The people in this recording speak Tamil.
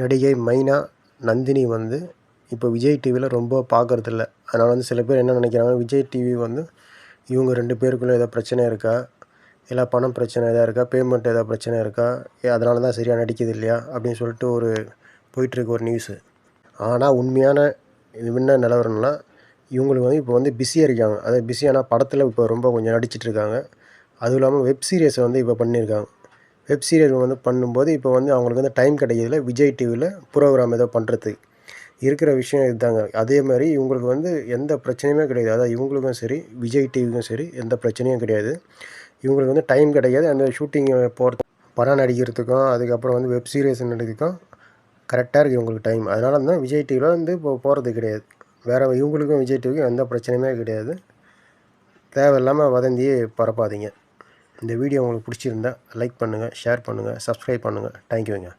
நடிகை மைனா நந்தினி வந்து இப்போ விஜய் டிவியில் ரொம்ப பார்க்கறதில்ல. அதனால் வந்து சில பேர் என்ன நினைக்கிறாங்க விஜய் டிவி வந்து இவங்க ரெண்டு பேருக்குள்ளே ஏதோ பிரச்சனை இருக்கா? இல்லை பணம் பிரச்சனை எதாவது இருக்கா? பேமெண்ட் ஏதாவது பிரச்சனை இருக்கா? ஏ அதனால தான் சரியாக நடிக்குது இல்லையா? அப்படின்னு சொல்லிட்டு ஒரு போயிட்டுருக்கு ஒரு நியூஸு ஆனால் உண்மையான இது என்ன நிலவரம்னா இவங்களுக்கு வந்து இப்போ வந்து பிஸியாக இருக்காங்க. அதாவது பிஸியானால் படத்தில் இப்போ ரொம்ப கொஞ்சம் நடிச்சிட்டு இருக்காங்க. அதுவும் இல்லாமல் வெப் சீரியஸை வந்து இப்போ பண்ணியிருக்காங்க வெப் சீரியல் வந்து பண்ணும்போது இப்போ வந்து அவங்களுக்கு வந்து டைம் கிடைக்கிறதில்ல. விஜய் டிவியில் ப்ரோக்ராம் ஏதோ பண்ணுறதுக்கு இருக்கிற விஷயம் இதுதாங்க. அதே மாதிரி இவங்களுக்கு வந்து எந்த பிரச்சனையுமே கிடையாது. அதாவது இவங்களுக்கும் சரி விஜய் டிவிக்கும் சரி எந்த பிரச்சனையும் கிடையாது. இவங்களுக்கு வந்து டைம் கிடையாது. அந்த ஷூட்டிங் போகிறது படம் நடிக்கிறதுக்கும் அதுக்கப்புறம் வந்து வெப் சீரிஸ் நடிக்கிறதுக்கும் கரெக்டாக இருக்குது இவங்களுக்கு டைம். அதனால தான் விஜய் டிவியில் வந்து இப்போ போகிறது கிடையாது. வேறு இவங்களுக்கும் விஜய் டிவிக்கும் எந்த பிரச்சனையுமே கிடையாது. தேவையில்லாமல் வதந்தியே பரப்பாதீங்க. இந்த வீடியோ உங்களுக்கு பிடிச்சிருந்தா லைக் பண்ணுங்கள் ஷேர் பண்ணுங்கள் சப்ஸ்கிரைப் பண்ணுங்கள் தேங்க்யூங்க